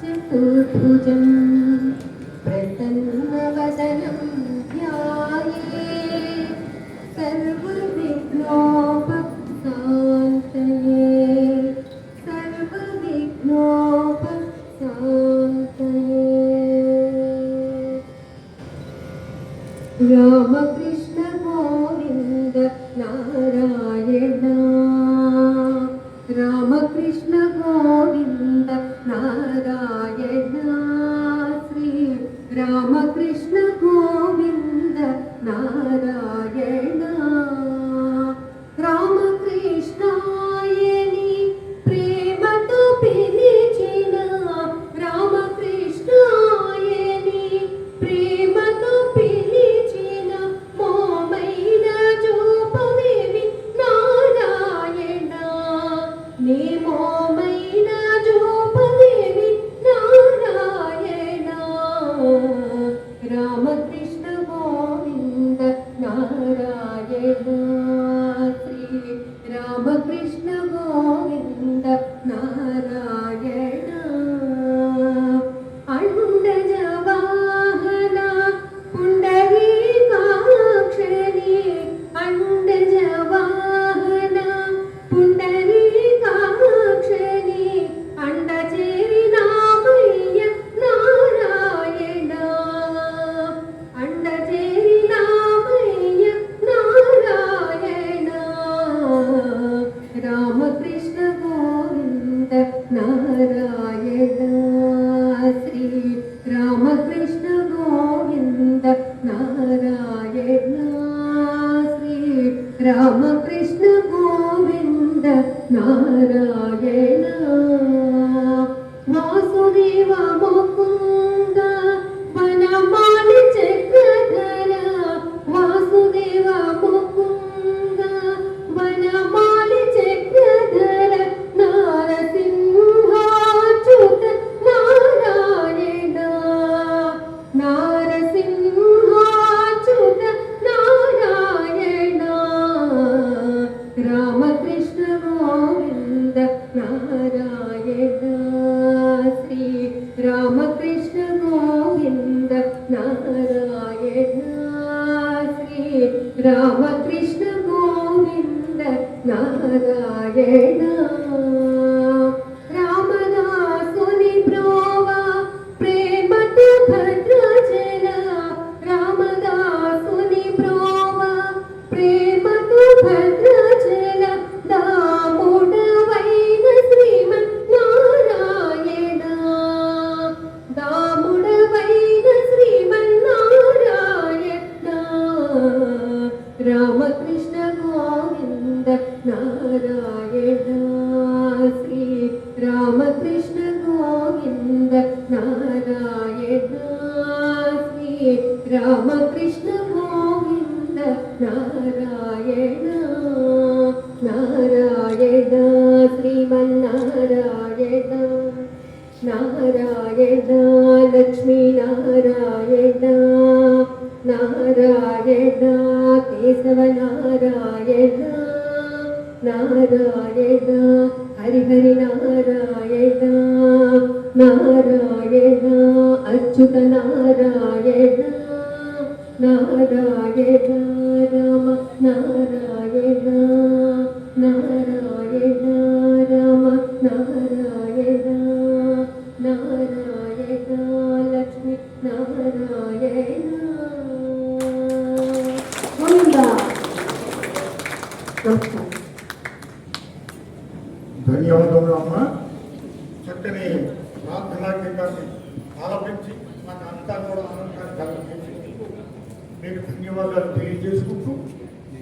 चतुर्भुजं प्रसन्नवदनं ध्याये सर्वविघ्नोपशान्तये सर्वविघ्नोपशान्तये रामकृष्ण నారాయణ శ్రీ రామకృష్ణ గోవింద నారాయణ. రామకృష్ణాయని ప్రేమతో పిలిచిన రామకృష్ణాయని ప్రేమతో గోవింద రామకృష్ణ గోవింద నారాయణ. వాసుదేవ రామకృష్ణ గోవింద నారాయణ. రామదాసుని బ్రోవా ప్రేమతో భద్రాచల. రామదాసుని బ్రోవా గోవింద నారాయణ శ్రీ రామకృష్ణ గోవింద నారాయణ శ్రీ రామకృష్ణ గోవింద నారాయణ నారాయణ శ్రీమన్నారాయణ నారాయణ లక్ష్మీ నారాయణ నారాయణ కేశవ నారాయణ నారాయణ హరిహరి నారాయణ నారాయణ అచ్యుత నారాయణ నారాయణ రామ నారాయణ నారాయణ రామ నారాయణ నారాయణ లక్ష్మి నారాయణ. నమస్కారం. ధన్యవాదములు అమ్మ. చక్కని ప్రార్థనా గీతాన్ని ఆలపించి నాకు అంతా కూడా ఆనందాన్ని కలిగించినందుకు మీకు ధన్యవాదాలు తెలియజేసుకుంటూ